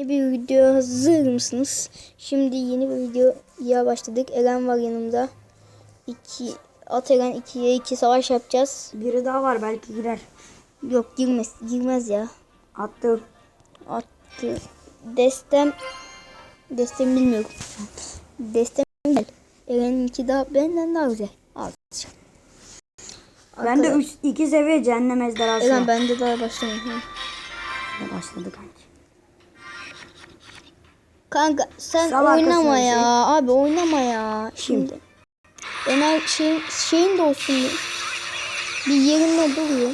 Yeni bir video hazır mısınız? Şimdi yeni bir videoya başladık. Eren var yanımda. İki, at Eren 2'ye 2 savaş yapacağız. Biri daha var belki girer. Yok girmez, girmez ya. Attım. Attı. Destem Destem bilmiyorum. Destem güzel. Eren'inki daha benden daha güzel. Al. Ben de Arkadaş- 3 2 seviye cehennem ejderhası Eren bende daha başlamayın. Ben... Başladı kanki. Kanka sen Salak oynama ya. sen? Abi oynama ya. Şimdi. Ener şey, şeyin de olsun bir. Bir yerinde duruyor.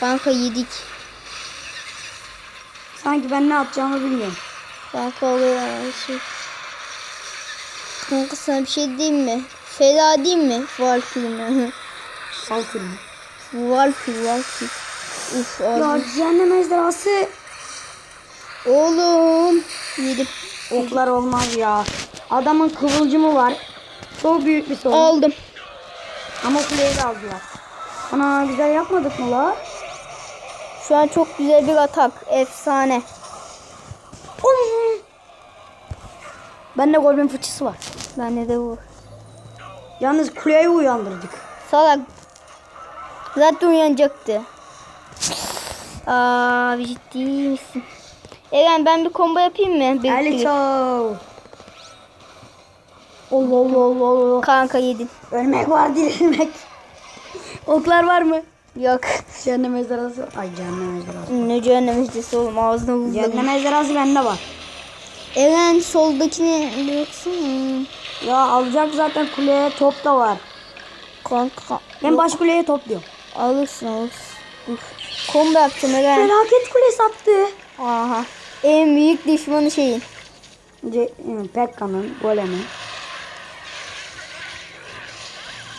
Kanka yedik. Sanki ben ne yapacağımı bilmiyorum. Kanka oraya şey. Kanka sana bir şey diyeyim mi? Feda diyeyim mi? Valkyrie kırmızı. Valkyrie, Valkyrie. Uf Ya ağzım. cehennem ejderhası Oğlum. Yedim. oklar olmaz ya. Adamın kıvılcımı var. Çok büyük bir sorun. Aldım. Ama kuleyi de aldılar. Ana güzel yapmadık mı la? Şu an çok güzel bir atak. Efsane. Oy! Bende golün fıçısı var. Bende de bu. Yalnız kuleyi uyandırdık. Salak. Zaten uyanacaktı. Aa, bir ciddi misin? Eren ben bir combo yapayım mı? Bir, Elito. Allah Allah Allah Allah. Kanka yedin. Ölmek var dirilmek. Oklar var mı? Yok. Cehennem ejderhası. Ay cehennem ejderhası. Ne cehennem ejderhası oğlum ağzına vurdu. Cehennem ejderhası bende var. Eren soldakine bir baksana. Ya alacak zaten kuleye top da var. Kanka. Ben baş kuleye topluyorum. Alırsın alırsın. Dur. Combo yapacağım Eren. Felaket kule sattı. Aha. En büyük düşmanı şeyin. E, Pekka'nın golemi.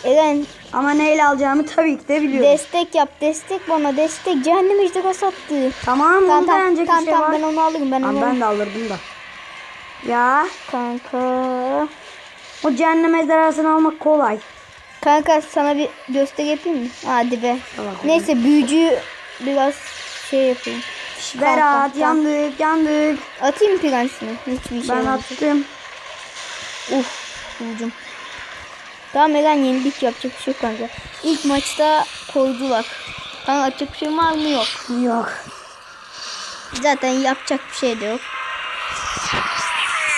Eren Ama neyle alacağımı tabii ki de biliyorum. destek yap. Destek bana destek. Cehennem ejderhası attı. tamam Tamam onu tamam, bir şey tamam var. ben onu alırım ben onu Ama alırım. ben de alırdım da. Ya Kanka. o cehennem ejderhasını almak kolay. Kanka sana bir gösteri yapayım mı? Hadi be. Tamam. Neyse büyücü biraz şey yapayım. Berat tamam. yandık yandık. Atayım mı prensini? Hiçbir şey Ben olmaz. attım. Uf. Vurdum. Tamam Eren yenilik yapacak bir şey yok kanka. İlk maçta koydular. Kanka atacak bir şey var mı? Yok. Yok. Zaten yapacak bir şey de yok.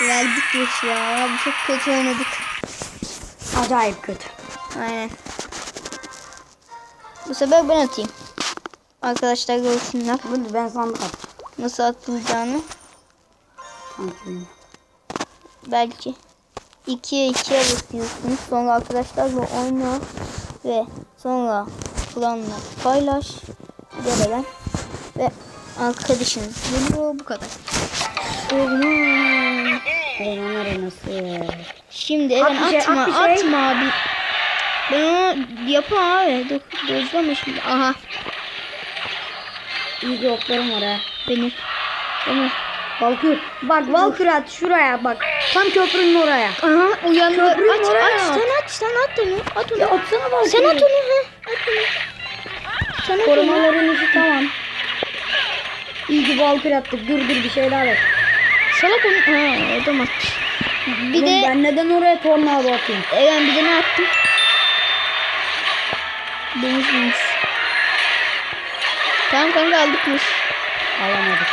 Verdik geç ya. Abi çok kötü oynadık. Acayip kötü. Aynen. Bu sefer ben atayım. Arkadaşlar görsünler Bunu ben sandık atacağım. nasıl atılacağını. Sanki. Belki. 2'ye 2'ye basıyorsunuz. Sonra arkadaşlarla oyna ve sonra planla paylaş. Görevler ve arkadaşınız geliyor bu kadar. Oğlum. Eyvan arenası. Şimdi Eren At şey, atma at şey. atma abi. Ben onu yapamam abi. Dur gözleme şimdi. Aha İyi bir oklarım var ha. benim. Benim. Valkür. Bak Valkür at şuraya bak. Tam köprünün oraya. Aha uyandı. Köprünün Aç oraya aç at. sen aç sen at onu. At onu. Ya atsana Valkür. sen at onu ha. At onu. Sen at onu. Korumaların işi tamam. İyi ki Valkür attık. Dur dur bir şey daha ver. Salak onu. Ha adam attı. Bir Oğlum de ben neden oraya tornado atayım? Eren bir de ne attım? Deniz deniz. Tamam kanka aldık mı? Alamadık.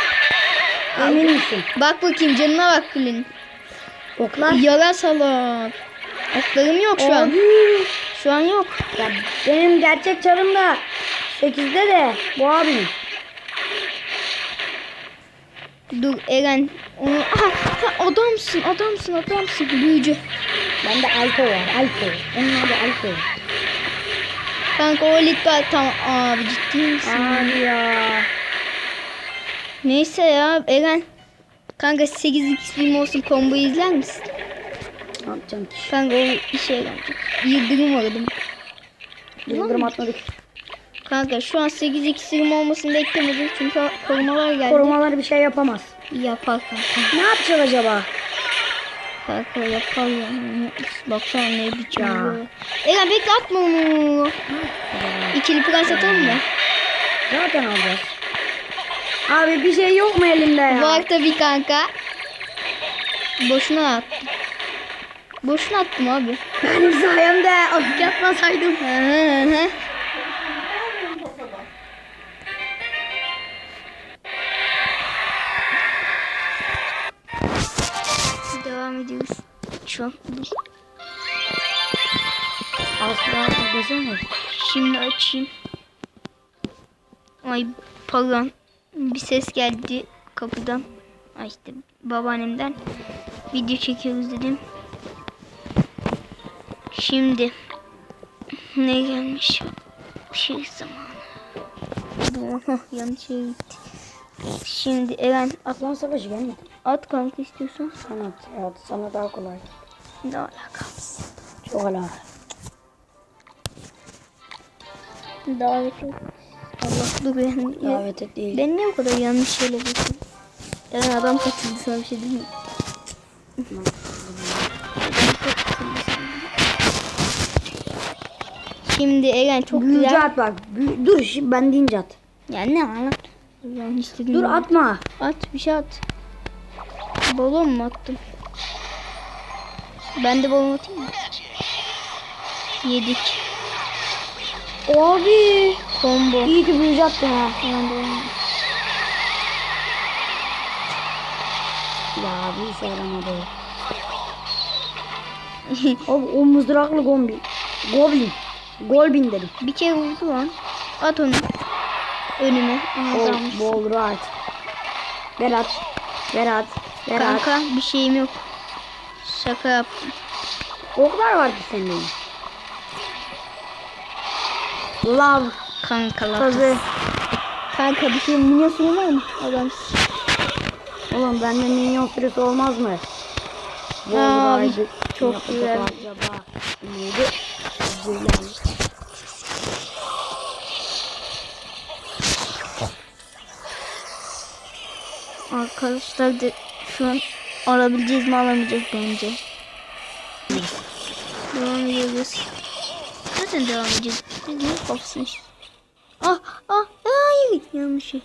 Emin misin? Bak bakayım canına bak Gül'ün. Oklar. Yara salak. Oklarım yok şu an. Şu an yok. Ya benim gerçek çarım da 8'de de bu abinin. Dur Eren. Onu... Aha, sen adamsın adamsın adamsın. Büyücü. Bende Alko var. Alko. Onun adı Alko. Kanka o litbal tamam. Abi ciddi misin? Abi ya. Neyse ya Eren. Kanka 8 x'lim olsun komboyu izler misin? Ne yapacağım ki? Kanka o işe yaramıyor. Yıldırım aradım. Yıldırım atmadık. Kanka şu an 8 x'lim olmasını beklemedim çünkü korumalar geldi. Korumalar bir şey yapamaz. Yapar kanka. Ne yapacak acaba? Kanka yapar ya. Baksana ne biçim. Bu. Eren bekle atma onu. İkili prens atalım mı? Zaten alacağız. Abi bir şey yok mu elimde ya? Var tabii kanka. Boşuna attım. Boşuna attım abi. Benim sayemde afik atmasaydım. Ediyoruz. Şu an dur. Asla desene. Şimdi açayım. Ay pardon. Bir ses geldi kapıdan. Ay işte babaannemden. Video çekiyoruz dedim. Şimdi ne gelmiş? Şey zamanı. Yanlış yere gitti. Şimdi Eren at, Aslan savaşı gelmedi. At kanka istiyorsan. Sanat ya sana daha kolay. Ne alakası? Çok ala. Davet yok. Allah dur ben. Davet et değil. Ben niye bu kadar yanlış şeyler yapıyorum? Yani adam katıldı sana bir şey değil mi? Şimdi Eren çok Büyücü güzel. at bak. Büyü- Dur şimdi ben deyince at. Ya ne lan? Dur atma. At bir şey at. Balon mu attım? Ben de balon atayım mı? Yedik. Abi. Combo. İyi ki büyücü attın ha. Ben de balon- Ya bir işe yaramadı. Abi o mızraklı goblin. Goblin. Golbin dedim. Bir kere vurdu lan. At onu. Önüme. Bol, bol rahat. Berat. Berat. Berat. Kanka bir şeyim yok. Şaka yaptım. Oklar vardı senin. Love. Kanka lan. Kazı. Kanka bir şey minyon var mı? Adam. Oğlum bende minyon süresi olmaz mı? Rahat. çok güzel. Acaba. Neydi? Güzel. Arkadaşlar da şu an alabileceğiz mi alamayacağız bence. Devam ediyoruz. Zaten devam edeceğiz. Biz kafasını iş- Ah ah hayır yanlış şey.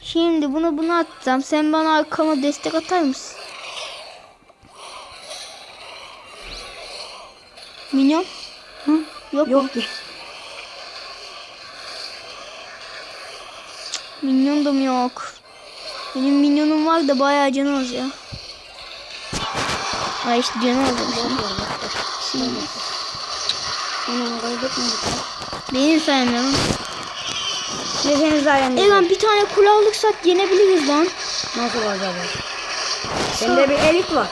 Şimdi bunu bunu atacağım. Sen bana arkama destek atar mısın? Minyon? Hı? Yok, mu? Yok ki. Minyon da mı yok? Benim minyonum var da bayağı canı az ya. Ay işte canı az. Şimdi Onu kaybetmedik. benim saymıyorum. Ne senin sayende? Eren bir tane kule alırsak yenebiliriz lan. Nasıl acaba? Sende bir elit var.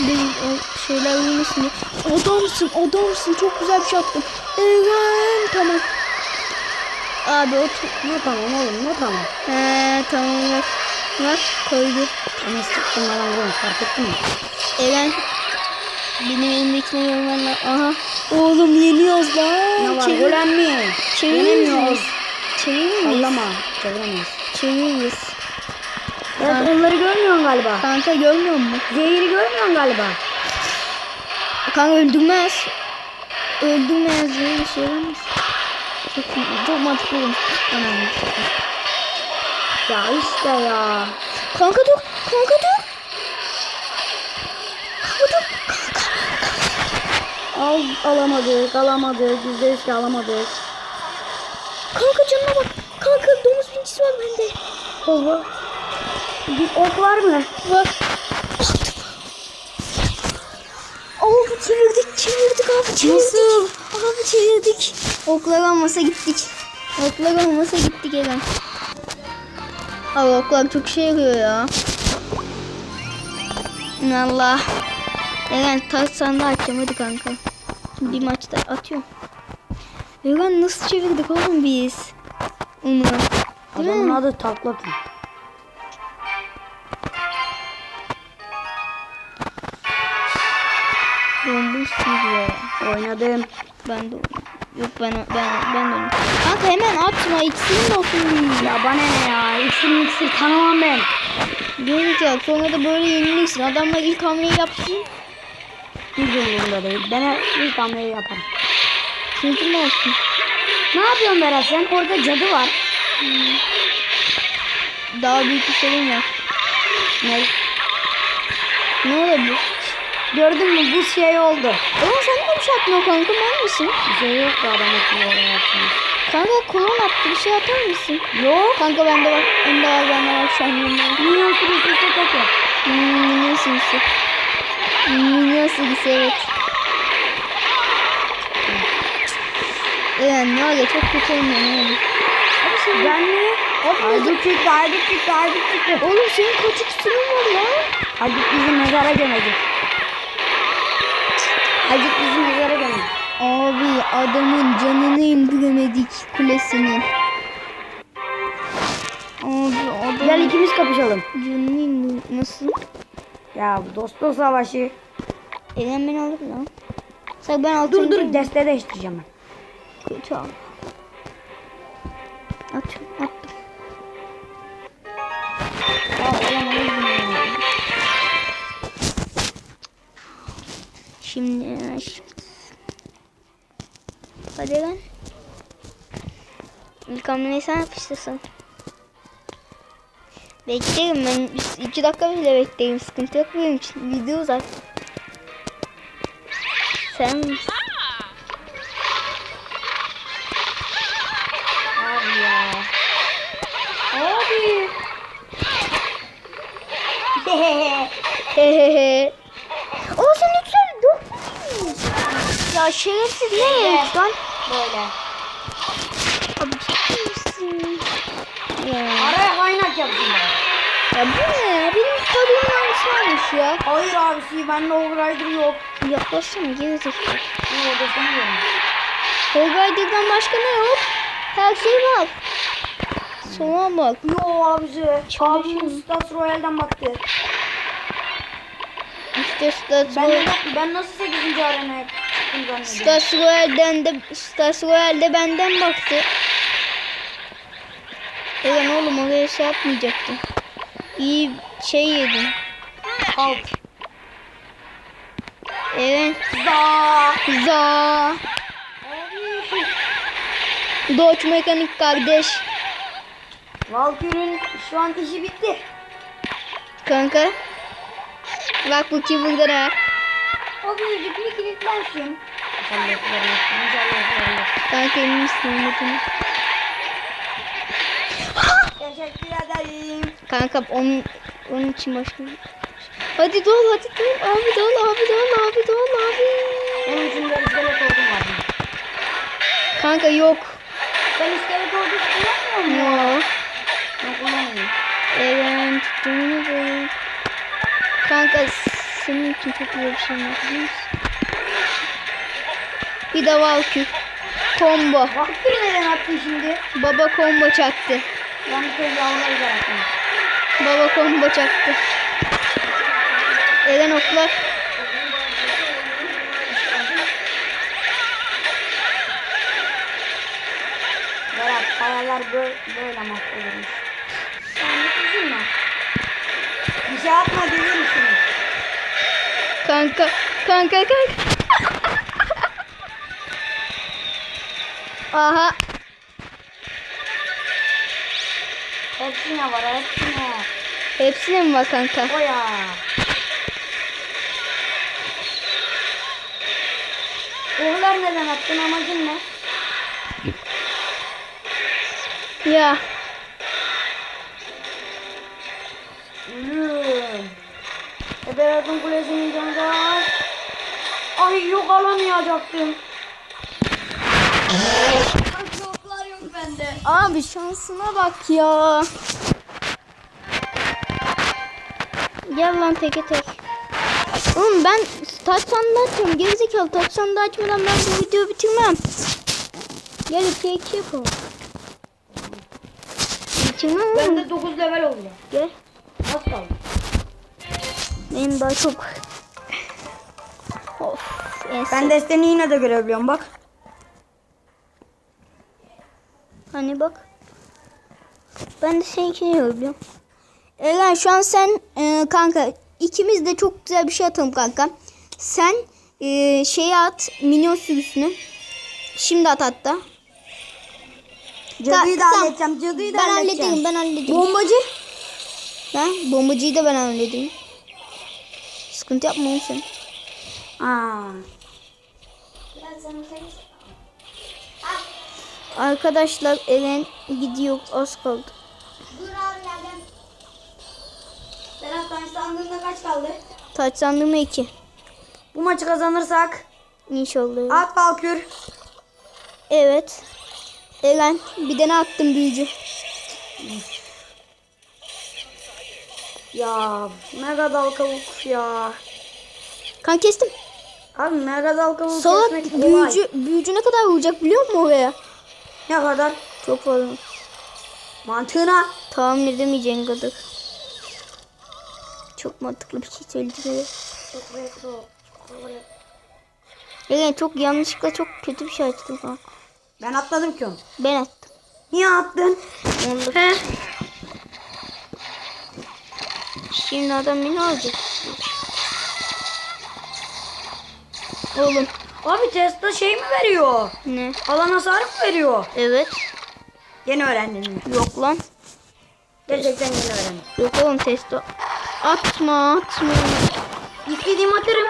Bir o şeyler uyumasın diye. Adamsın adamsın çok güzel bir şey attın. Eren tamam. Abi o Ne tamam oğlum ne tamam. He tamam bak. Bak koydu. Ama sıktım bana vurun fark ettin mi? Eren benim elimdekine lazım. Aha. Oğlum yeniyoruz lan. Ne var golem mi? Çeviririz. Yenemiyoruz. Çeviririz. Sallama. Çeviremeyiz. Çeviririz. Evet onları görmüyorsun galiba. Kanka görmüyor musun? Zehiri görmüyorsun galiba. Kanka öldürmez. Öldürmez bir şey olmaz. Çok, çok mantıklı olmuş. Anam. Ya işte ya. Kanka dur. Kanka dur. Kanka dur. Al, alamadık, alamadık. Yüzde yüz alamadık. Kanka canına bak. Kanka domuz pincisi var bende. Kova. Bir ok var mı? Var. Abi çevirdik, çevirdik abi çevirdik. Nasıl? Abi çevirdik. Oklar olmasa gittik. Oklar olmasa gittik Eren. Abi oklar çok şey yarıyor ya. Allah. Eren taş sandığı açacağım hadi kanka. Şimdi bir maçta atıyorum. Eren nasıl çevirdik oğlum biz? Onu. Adamın adı Taklakin. Bomboş ya. Oynadım. Ben de Yok ben ben ben oynadım. Kanka hemen atma de atayım. Ya bana ne ya? İksir miksir tanımam ben. Gelecek sonra da böyle yenilirsin. Adamlar ilk hamleyi yapsın. Hiç umurumda değil. Ben ilk hamleyi yaparım. Çünkü ne olsun? Ne yapıyorsun Berat sen? Orada cadı var. Daha büyük bir sorun var. Ne? Ne olabilir? Gördün mü bu şey oldu. Oğlum sen de bir şey atma kanka mısın? Bir şey yok da adam oraya atmış. Kanka kolon attı bir şey atar mısın? Yok. Kanka bende var. Bende var bende var şu an yanımda. Minyon sürüsü sokak yap. Hmm, Minyon silgisi. Minyon silgisi evet. Yani ne var çok kötü oynuyor ne. Abi sen Ben? Abi Haydut çıktı, haydut çıktı, haydut çıktı. Oğlum senin kaç iksirin var lan? Haydut bizi mezara gömecek. Haydut bizi mezara gömecek. Abi adamın canını indiremedik kulesinin. Abi adam Gel ikimiz kapışalım. canını indir. Nasıl? Ya bu dostluğu savaşı. Elen beni alır lan. Sen ben altın Dur dur deste değiştireceğim ben. Kötü abi. At, attım. Ya olamayız Şimdi Hadi lan. İlk hamleyi sen yapıştırsın. Beklerim ben iki dakika bile beklerim sıkıntı yok benim için video uzat. Sen Abi ya. Abi. hehehe. O sen lütfen dur. Ya şerefsiz ne yapıyorsun lan? Böyle. Abi ciddi misin? Ya. Araya kaynak yapsın bana. ya bu ne ya? Benim kitabımın aynısı varmış ya. Hayır abisi bende overrider yok. Yaklaşsana gerizekalı. Ne oldu sanıyorum. Hellrider'dan başka ne yok? Her şey var. Sona bak. Yo abisi. Çalışıyor. Abim Stas Royal'den baktı. İşte Stas Ben, Royal. ben nasıl 8. arenaya çıktım zannediyorum. Royal'den de Stas Royal'de benden baktı. Eren oğlum oraya şey yapmayacaktın. İyi şey yedin. Halt. Eren. Za. Za. Dodge mekanik kardeş. Valkyrie'nin şu an işi bitti. Kanka. Bak bu ki burada ne var? O büyücük bir kilitlensin. İnşallah yapıları yok. İnşallah yapıları yok. Kanka emin misin anlatını? Teşekkür ederim. Kanka onun onun için başka bir- Hadi dol hadi dol abi dol abi dol abi dol abi. Onun için de iskelet ordum var. Kanka yok. Sen iskelet ordusu kullanmıyor musun? Yok. Ben kullanmıyorum. Böyle. Kanka senin için çok iyi bir şey musun? Bir de Valkür. Combo. Valkyrie neden attın şimdi? Baba combo çaktı. Bir kez yavruları bıraktım. Baba combo çaktı. Eren oklar. Berat kayalar böyle, böyle mahvolurmuş. Sen üzülme. Bir şey atma misin? Kanka, kanka, kanka. Aha, Hepsine var hepsine. hepsine mi var kanka? O ya. Oğullar neden attın amacın ne? Ya, Berat'ın da var. Ay yok alamayacaktım. Yoklar yok bende. abi şansına bak ya. Gel lan teke tek. Oğlum ben taç sandığı açıyorum. Gerizekalı taç sandığı açmadan ben bu videoyu bitirmem. Gel iki iki yapalım. Bitirmem oğlum. Bende 9 level oldu. Gel. Benim daha çok. Of. en Ben desteni yine de görebiliyorum bak. Hani bak. Ben de seninkini görebiliyorum. Eren şu an sen e, kanka ikimiz de çok güzel bir şey atalım kanka. Sen e, şeyi at minyon sürüsünü. Şimdi at hatta. Cadıyı da tamam. halledeceğim. Cadıyı da Ben halledeceğim. hallederim ben hallederim. Bombacı. Ha, bombacıyı da ben hallederim. Sıkıntı yapma oğlum sen. Aa. Arkadaşlar Eren gidiyor az kaldı. Dur abi geldim. Serhat taş sandığında kaç kaldı? Taç sandığıma iki. Bu maçı kazanırsak İnşallah. at Valkür. Evet. Eren bir de ne attım büyücü. Ya mega dal kavuk ya. Kan kestim. Abi mega dal kavuk Salak kesmek kolay. büyücü, büyücü ne kadar vuracak biliyor musun oraya? Ne kadar? Çok fazla. Mantığına. Tahmin edemeyeceğin kadar. Çok mantıklı bir şey söyledim. evet. Eren çok yanlışlıkla çok kötü bir şey açtım. Ben atladım ki onu. Ben attım. Niye attın? He? Şimdi adam beni alacak. Oğlum Abi Tesla şey mi veriyor? ne? Alan hasarı mı veriyor? Evet. Yeni öğrendin mi? Yok lan. Gerçekten yeni öğrendim. Yok oğlum testo. Atma atma. İstediğim atarım.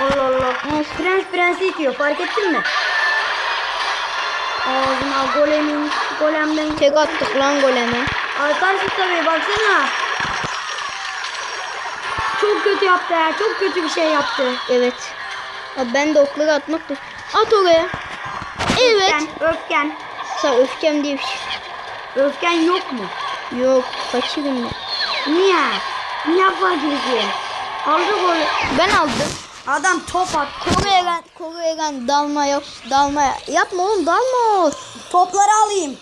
Allah Allah. Prens prensi itiyor fark ettin mi? Ağzına golemin, golemden. Tek attık lan goleme. Atarsın tabii baksana. Çok kötü yaptı ya. Çok kötü bir şey yaptı. Evet. Abi ben de okları atmak. At oraya. Evet. Öfken, öfken. Sen öfkem diye bir şey. Öfken yok mu? Yok kaçırın ya. Niye? Niye fakirsin? Aldı golü. Ben aldım. Adam top attı. Koru Eren, koru Eren. Dalma yok, dalma. Yapma oğlum, dalma. Topları alayım.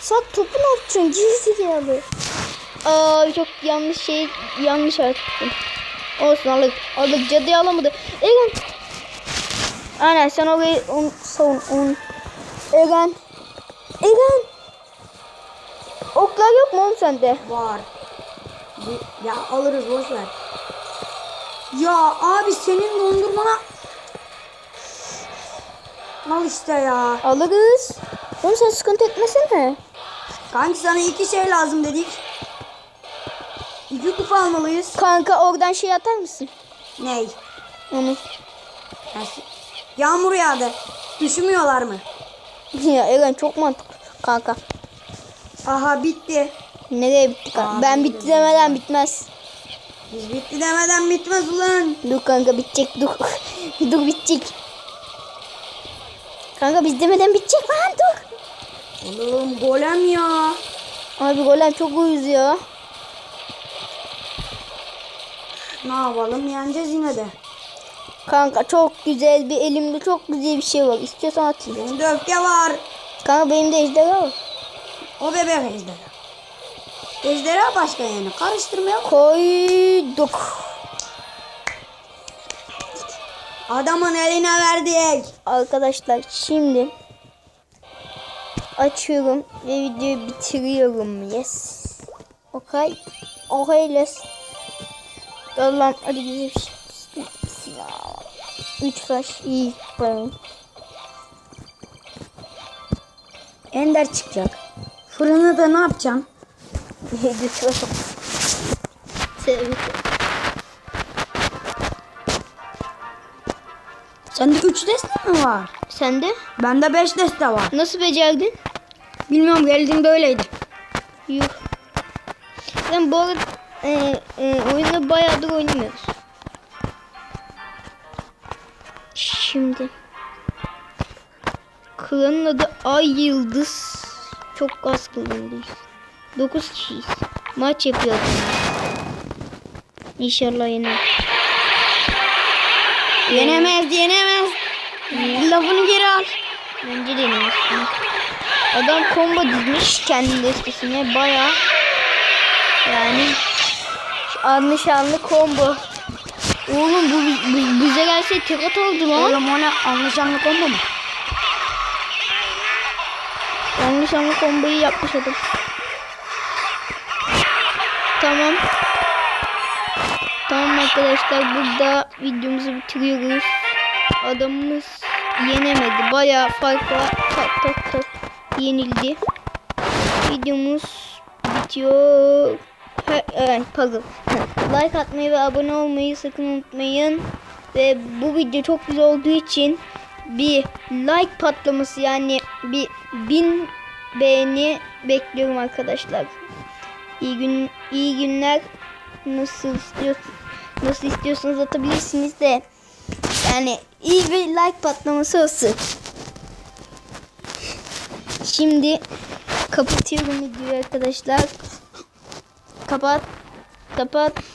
Sen topu ne yapacaksın? Gerizekalı. Aa çok yanlış şey, yanlış attım. Olsun aldık, aldık. Cadıyı alamadı. Eren. Aynen sen orayı on, savun. On. Eren. Eren. Oklar yok mu oğlum sende? Var. Ya alırız boş ver. Ya abi senin dondurmana Al işte ya. Alırız. Oğlum sen sıkıntı etmesene. Kanki sana iki şey lazım dedik. Kupa almalıyız. Kanka oradan şey atar mısın? Ney? Onu. Yağmur yağdı. Üşümüyorlar mı? Ya Eren çok mantıklı. Kanka. Aha bitti. Nereye bitti kanka? Aa, ben bitti bitti demeden bitmez. Biz bitti demeden bitmez ulan. Dur kanka bitecek dur. dur bitecek. Kanka biz demeden bitecek lan dur. Oğlum golem ya. Abi golem çok uyuz ya. Ne yapalım yeneceğiz yine de. Kanka çok güzel bir elimde çok güzel bir şey var. İstiyorsan atayım. Benim de öfke var. Kanka benim de ejderha var. O bebek ejderha. Ejderha başka yani. Karıştırmayalım. Koyduk. Adamın eline verdik. Arkadaşlar şimdi açıyorum ve videoyu bitiriyorum. Yes. Okay. Okay let's. Allah'ım hadi güzel bir şey. Üç taş iyi. Koyalım. Ender çıkacak. Fırını da ne yapacağım? Götüre sok. Sevdim. Sende 3 deste mi var? Sen de Bende 5 deste var. nasıl becerdin? Bilmiyorum geldiğimde öyleydi. Yuh. Ben bu arada e, e, oyunu bayağıdır oynamıyoruz. Şimdi. Klanın adı Ay Yıldız. Çok az klanındayız. 9 kişiyiz. Maç yapıyoruz. İnşallah yener. Yenemez yenemez. Lafını geri al. Bence deniyorsun. Adam combo dizmiş kendi destesine baya yani anlı şanlı combo. Oğlum bu, bu bize gelse tek at oldu lan. Oğlum o ne anlaşanlık oldu mu? Anlı şanlı comboyu yapmış adam. Tamam. Tamam arkadaşlar burada videomuzu bitiriyoruz. Adamımız yenemedi. Baya fark var. Tak tak tak. yenildi. Videomuz bitiyor. Ha, evet, pardon. like atmayı ve abone olmayı sakın unutmayın. Ve bu video çok güzel olduğu için bir like patlaması yani bir bin beğeni bekliyorum arkadaşlar. İyi gün iyi günler. Nasıl istiyorsun nasıl istiyorsanız atabilirsiniz de yani iyi bir like patlaması olsun. Şimdi kapatıyorum videoyu arkadaşlar. Kapat. Kapattım.